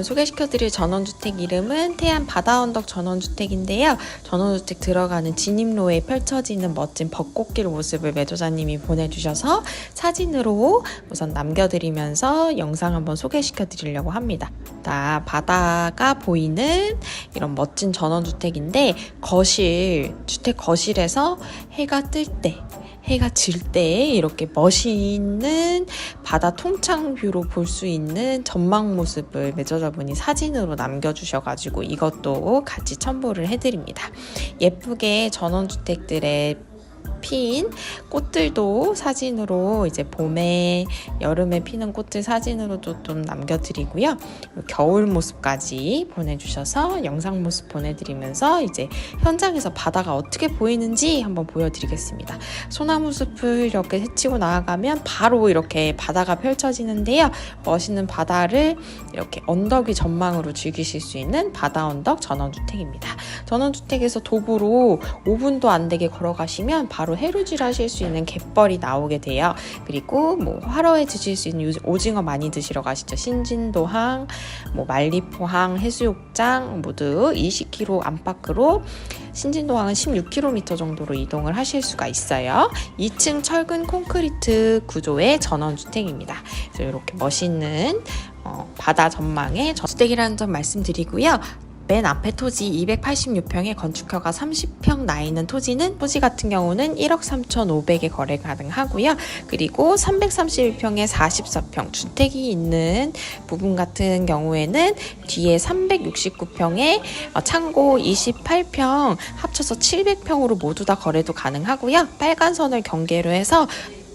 오늘 소개시켜드릴 전원주택 이름은 태안 바다언덕 전원주택인데요. 전원주택 들어가는 진입로에 펼쳐지는 멋진 벚꽃길 모습을 매도자님이 보내주셔서 사진으로 우선 남겨드리면서 영상 한번 소개시켜드리려고 합니다. 나 바다가 보이는 이런 멋진 전원주택인데 거실, 주택 거실에서 해가 뜰 때 해가 질 때 이렇게 멋있는 바다 통창 뷰로 볼 수 있는 전망 모습을 매저자분이 사진으로 남겨주셔가지고 이것도 같이 첨부를 해드립니다. 예쁘게 전원주택들의 핀 꽃들도 사진으로 이제 봄에 여름에 피는 꽃들 사진으로도 좀 남겨드리고요. 겨울 모습까지 보내주셔서 영상 모습 보내드리면서 이제 현장에서 바다가 어떻게 보이는지 한번 보여드리겠습니다. 소나무 숲을 이렇게 헤치고 나아가면 바로 이렇게 바다가 펼쳐지는데요. 멋있는 바다를 이렇게 언덕 위 전망으로 즐기실 수 있는 바다 언덕 전원주택입니다. 전원주택에서 도보로 5분도 안 되게 걸어가시면 바로 해루질 하실 수 있는 갯벌이 나오게 돼요. 그리고 뭐 화로에 드실 수 있는 오징어 많이 드시러 가시죠. 신진도항, 뭐 만리포항, 해수욕장 모두 20km 안팎으로 신진도항은 16km 정도로 이동을 하실 수가 있어요. 2층 철근 콘크리트 구조의 전원주택입니다. 그래서 이렇게 멋있는 어, 바다 전망의 주택이라는 점 말씀드리고요. 맨 앞에 토지 286평에 건축허가 30평 나 있는 토지는 토지 같은 경우는 1억 3,500에 거래 가능하고요. 그리고 331평에 44평 주택이 있는 부분 같은 경우에는 뒤에 369평에 어, 창고 28평 합쳐서 700평으로 모두 다 거래도 가능하고요. 빨간 선을 경계로 해서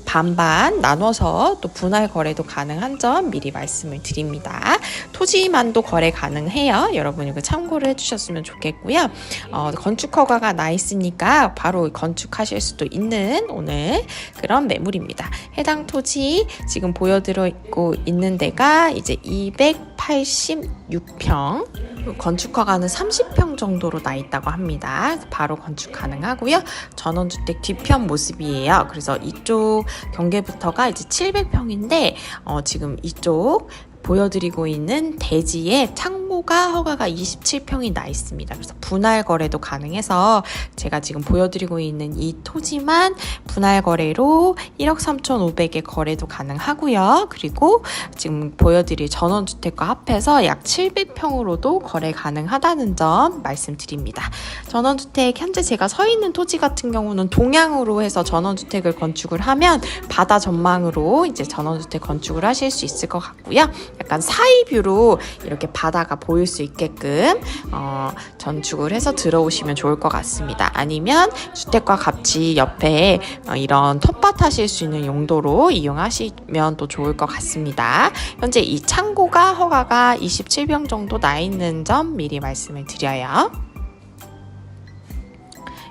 반반 나눠서 또 분할 거래도 가능한 점 미리 말씀을 드립니다. 토지만도 거래 가능해요. 여러분 이거 참고를 해주셨으면 좋겠고요. 어, 건축 허가가 나 있으니까 바로 건축하실 수도 있는 오늘 그런 매물입니다. 해당 토지 지금 보여드리고 있는 데가 이제 286평 건축허가는 30평 정도로 나 있다고 합니다. 바로 건축 가능하고요. 전원주택 뒤편 모습이에요. 그래서 이쪽 경계부터가 이제 700평인데 어, 지금 이쪽 보여드리고 있는 대지에 창고가 허가가 27평이 나 있습니다. 그래서 분할 거래도 가능해서 제가 지금 보여드리고 있는 이 토지만 분할 거래로 1억 3,500에 거래도 가능하고요. 그리고 지금 보여드릴 전원주택과 합해서 약 700평으로도 거래 가능하다는 점 말씀드립니다. 전원주택 현재 제가 서 있는 토지 같은 경우는 동향으로 해서 전원주택을 건축을 하면 바다 전망으로 이제 전원주택 건축을 하실 수 있을 것 같고요. 약간 사이뷰로 이렇게 바다가 보일 수 있게끔 어, 전축을 해서 들어오시면 좋을 것 같습니다. 아니면 주택과 같이 옆에 어, 이런 텃밭 하실 수 있는 용도로 이용하시면 또 좋을 것 같습니다. 현재 이 창고가 허가가 27평 정도 나 있는 점 미리 말씀을 드려요.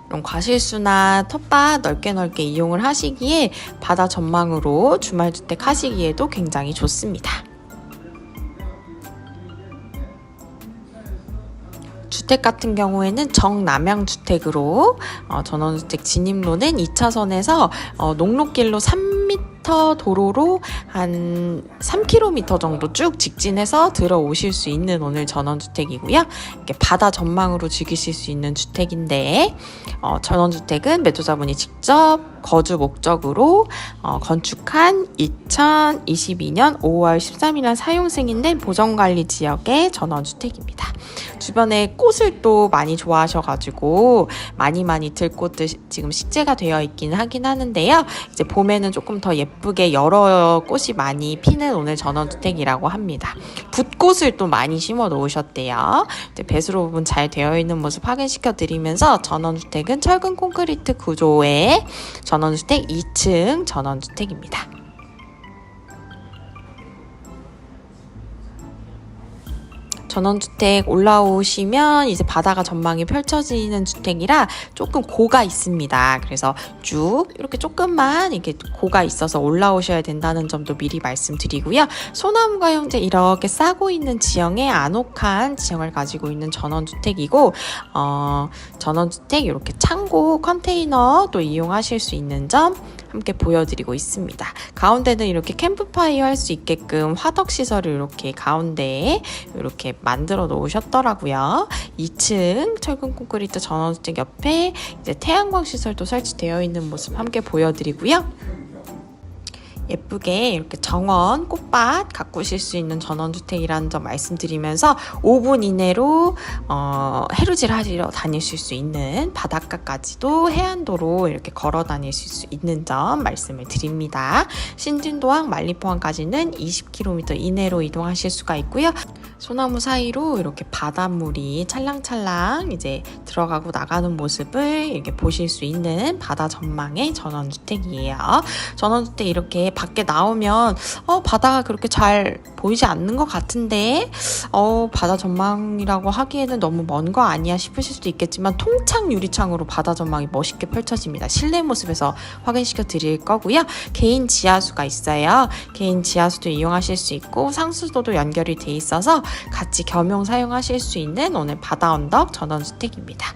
이런 과실수나 텃밭 넓게 넓게 이용을 하시기에 바다 전망으로 주말주택 하시기에도 굉장히 좋습니다. 주택 같은 경우에는 정남향 주택으로 어, 전원주택 진입로는 2차선에서 어, 녹록길로 3m 도로로 한 3km 정도 쭉 직진해서 들어오실 수 있는 오늘 전원주택이고요. 이렇게 바다 전망으로 즐기실 수 있는 주택인데 어, 전원주택은 매도자분이 직접 거주 목적으로 어, 건축한 2022년 5월 13일날 사용 승인된 보정관리 지역의 전원주택입니다. 주변에 꽃을 또 많이 좋아하셔가지고 많이 많이 들꽃들 지금 식재가 되어 있긴 하긴 하는데요. 이제 봄에는 조금 더 예쁘게 여러 꽃이 많이 피는 오늘 전원주택이라고 합니다. 붓꽃을 또 많이 심어 놓으셨대요. 이제 배수로 부분 잘 되어 있는 모습 확인시켜 드리면서 전원주택은 철근 콘크리트 구조의 전원주택 2층 전원주택입니다. 전원주택 올라오시면 이제 바다가 전망이 펼쳐지는 주택이라 조금 고가 있습니다. 그래서 쭉 이렇게 조금만 이렇게 고가 있어서 올라오셔야 된다는 점도 미리 말씀드리고요. 소나무가 형제 이렇게 싸고 있는 지형에 아늑한 지형을 가지고 있는 전원주택이고 어, 전원주택 이렇게 창고 컨테이너도 이용하실 수 있는 점 함께 보여드리고 있습니다. 가운데는 이렇게 캠프파이어 할 수 있게끔 화덕 시설을 이렇게 가운데에 이렇게 만들어 놓으셨더라고요. 2층 철근 콘크리트 전원주택 옆에 이제 태양광 시설도 설치되어 있는 모습 함께 보여드리고요. 예쁘게 이렇게 정원 꽃밭 가꾸실 수 있는 전원주택이라는 점 말씀드리면서 5분 이내로 어, 해루질 하러 다니실 수 있는 바닷가까지도 해안도로 이렇게 걸어 다니실 수 있는 점 말씀을 드립니다. 신진도항 만리포항까지는 20km 이내로 이동하실 수가 있고요. 소나무 사이로 이렇게 바닷물이 찰랑찰랑 이제 들어가고 나가는 모습을 이렇게 보실 수 있는 바다 전망의 전원주택이에요. 전원주택 이렇게 밖에 나오면 어 바다가 그렇게 잘 보이지 않는 것 같은데 어 바다 전망이라고 하기에는 너무 먼 거 아니야 싶으실 수도 있겠지만 통창 유리창으로 바다 전망이 멋있게 펼쳐집니다. 실내 모습에서 확인시켜 드릴 거고요. 개인 지하수가 있어요. 개인 지하수도 이용하실 수 있고 상수도도 연결이 돼 있어서 같이 겸용 사용하실 수 있는 오늘 바다 언덕 전원주택입니다.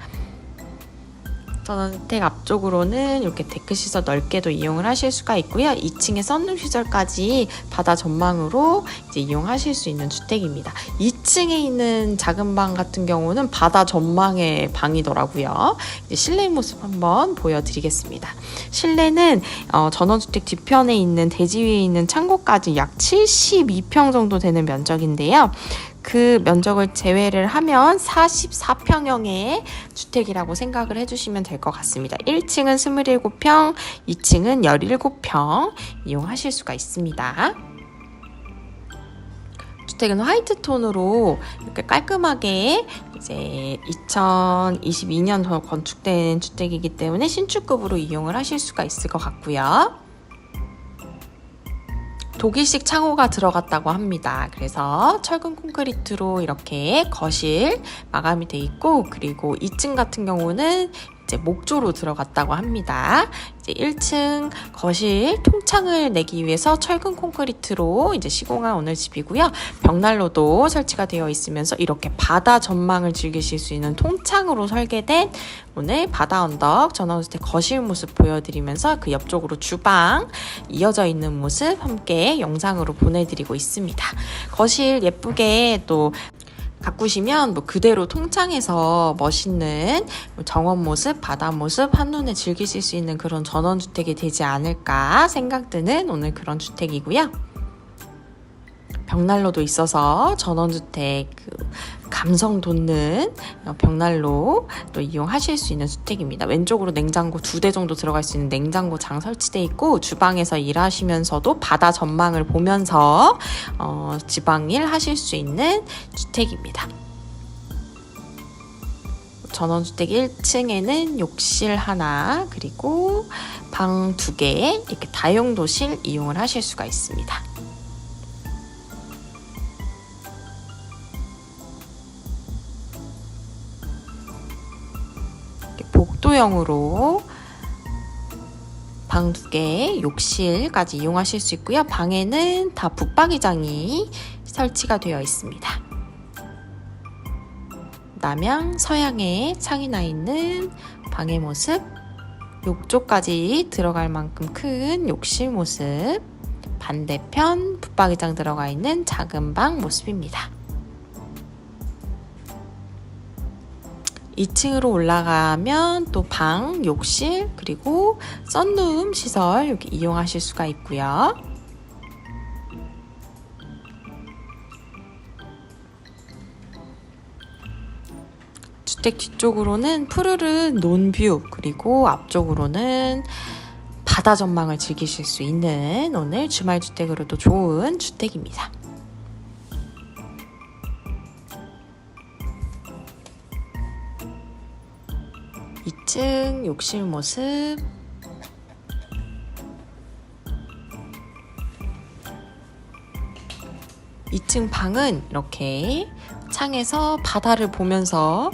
전원주택 앞쪽으로는 이렇게 데크 시설 넓게도 이용을 하실 수가 있고요. 2층에 썬룸 시설까지 바다 전망으로 이제 이용하실 수 있는 주택입니다. 2층에 있는 작은 방 같은 경우는 바다 전망의 방이더라고요. 실내 모습 한번 보여드리겠습니다. 실내는 어, 전원주택 뒤편에 있는 대지 위에 있는 창고까지 약 72평 정도 되는 면적인데요. 그 면적을 제외를 하면 44평형의 주택이라고 생각을 해주시면 될 것 같습니다. 1층은 27평, 2층은 17평 이용하실 수가 있습니다. 주택은 화이트 톤으로 이렇게 깔끔하게 이제 2022년 건축된 주택이기 때문에 신축급으로 이용을 하실 수가 있을 것 같고요. 독일식 창호가 들어갔다고 합니다. 그래서 철근 콘크리트로 이렇게 거실 마감이 돼 있고 그리고 2층 같은 경우는 이제 목조로 들어갔다고 합니다. 이제 1층 거실 통창을 내기 위해서 철근 콘크리트로 이제 시공한 오늘 집이고요. 벽난로도 설치가 되어 있으면서 이렇게 바다 전망을 즐기실 수 있는 통창으로 설계된 오늘 바다 언덕 전원주택 거실 모습 보여드리면서 그 옆쪽으로 주방 이어져 있는 모습 함께 영상으로 보내드리고 있습니다. 거실 예쁘게 또 가꾸시면 뭐 그대로 통창해서 멋있는 뭐 정원 모습, 바다 모습 한눈에 즐기실 수 있는 그런 전원주택이 되지 않을까 생각드는 오늘 그런 주택이고요. 벽난로도 있어서 전원주택 그 감성 돋는 벽난로 또 이용하실 수 있는 주택입니다. 왼쪽으로 냉장고 두 대 정도 들어갈 수 있는 냉장고장 설치돼 있고 주방에서 일하시면서도 바다 전망을 보면서 어, 지방일 하실 수 있는 주택입니다. 전원주택 1층에는 욕실 하나 그리고 방 두개 이렇게 다용도실 이용을 하실 수가 있습니다. 복도형으로 방 두 개, 욕실까지 이용하실 수 있고요. 방에는 다 붙박이장이 설치가 되어 있습니다. 남향, 서양에 창이 나 있는 방의 모습, 욕조까지 들어갈 만큼 큰 욕실 모습, 반대편 붙박이장 들어가 있는 작은 방 모습입니다. 2층으로 올라가면 또 방, 욕실, 그리고 썬룸 시설 이렇게 이용하실 수가 있고요. 주택 뒤쪽으로는 푸르른 논뷰, 그리고 앞쪽으로는 바다 전망을 즐기실 수 있는 오늘 주말 주택으로도 좋은 주택입니다. 2층 욕실 모습 이층 방은 이렇게 창에서 바다를 보면서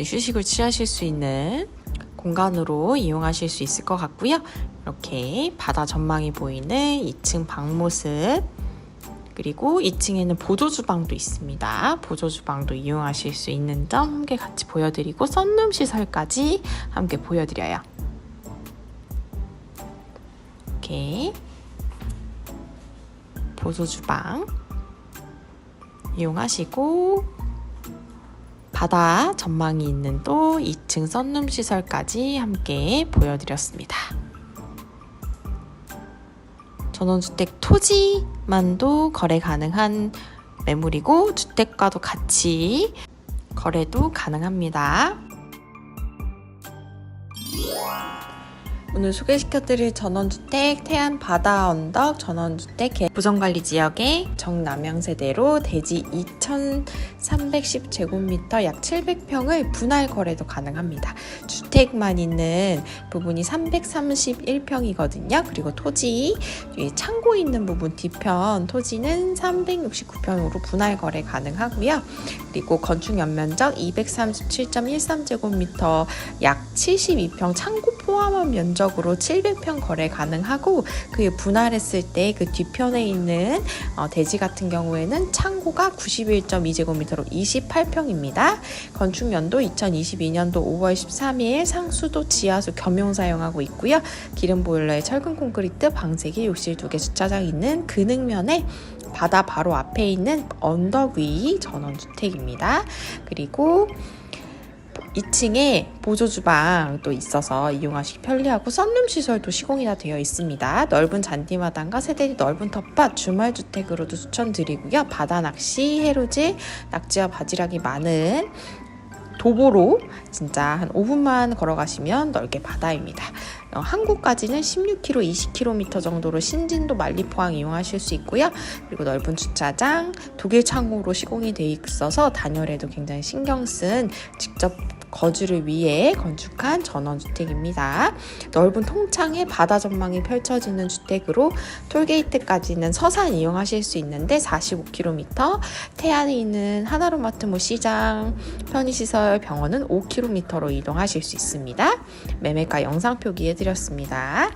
휴식을 취하실 수 있는 공간으로 이용하실 수 있을 것 같고요. 이렇게 바다 전망이 보이는 2층 방 모습 그리고 2층에는 보조 주방도 있습니다. 보조 주방도 이용하실 수 있는 점 함께 같이 보여드리고 썬룸 시설까지 함께 보여드려요. 이렇게 보조 주방 이용하시고 바다 전망이 있는 또 2층 썬룸 시설까지 함께 보여드렸습니다. 전원주택 토지만도 거래 가능한 매물이고 주택과도 같이 거래도 가능합니다. 오늘 소개시켜드릴 전원주택 태안 바다 언덕 전원주택 개- 부정관리 지역의 정남향 세대로 대지 2,310제곱미터 약 700평을 분할 거래도 가능합니다. 주택만 있는 부분이 331평이거든요. 그리고 토지 이 창고 있는 부분 뒤편 토지는 369평으로 분할 거래 가능하고요. 그리고 건축 연면적 237.13제곱미터 약 72평 창고 포함한 면적으로 700평 거래 가능하고 그에 분할했을 때 그 뒤편에 있는 어, 대지 같은 경우에는 창고가 91.2제곱미터 로 28평입니다. 건축 연도 2022년도 5월 13일 상수도 지하수 겸용 사용하고 있고요. 기름 보일러에 철근 콘크리트 방세기 욕실 두 개 주차장 있는 근흥면에 바다 바로 앞에 있는 언덕 위 전원주택입니다. 그리고 2층에 보조 주방도 있어서 이용하시기 편리하고 썬룸 시설도 시공이 다 되어 있습니다. 넓은 잔디마당과 세대리 넓은 텃밭 주말 주택으로도 추천드리고요. 바다 낚시, 해루질, 낙지와 바지락이 많은 도보로 진짜 한 5분만 걸어가시면 넓게 바다입니다. 어, 한국까지는 16km, 20km 정도로 신진도 만리포항 이용하실 수 있고요. 그리고 넓은 주차장, 독일 창호로 시공이 돼 있어서 단열에도 굉장히 신경 쓴 직접 거주를 위해 건축한 전원주택입니다. 넓은 통창에 바다 전망이 펼쳐지는 주택으로 톨게이트까지는 서산 이용하실 수 있는데 45km, 태안에 있는 하나로마트 모 시장, 편의시설, 병원은 5km로 이동하실 수 있습니다. 매매가 영상 표기해 드렸습니다.